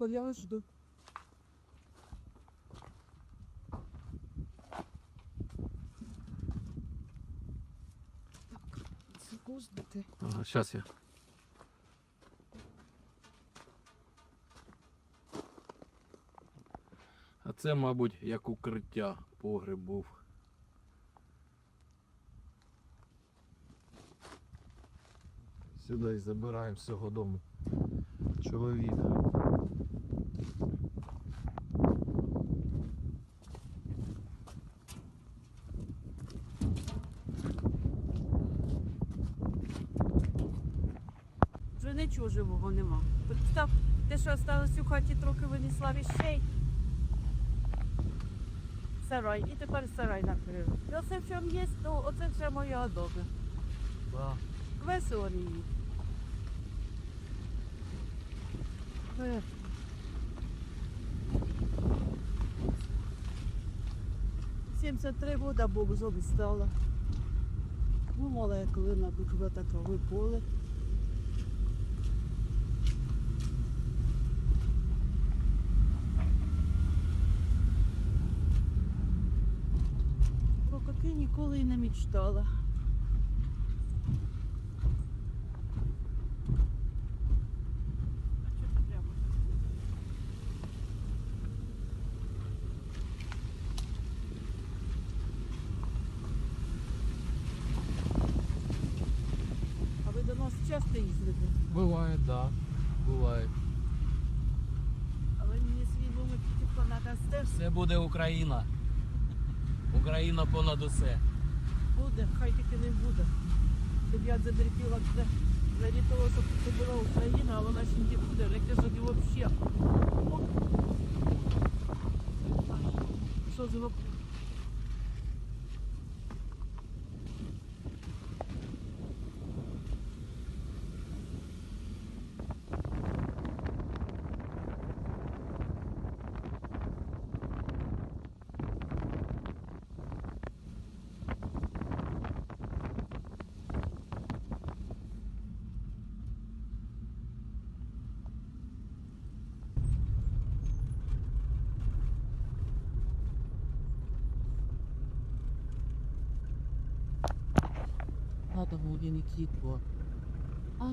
Я жду. Так, секунди. Ага, зараз я. А це, мабуть, як укриття погреб був. Сюди і забираємо з цього дому чоловіка. Вже нічого живого нема. Представ, те, що осталось у хаті, трохи винесла віщей. Сарай. І тепер сарай накрив. І оце в чому є, то оце все моє одобе. Да. Весело її. Е. Сімдесят три года Бог зоби стала. Ну, мала я коли на тут таке поле. Про какие ніколи й не мечтала. Буває, да. Буває. А ви мені свій номер тільки понад надасте? Все буде Україна. Україна понад усе. Буде, хай тільки не буде. Щоб я це раді того, щоб це була Україна, а вона ще не буде, як кажуть, взагалі. Що за Надо було не кітко. А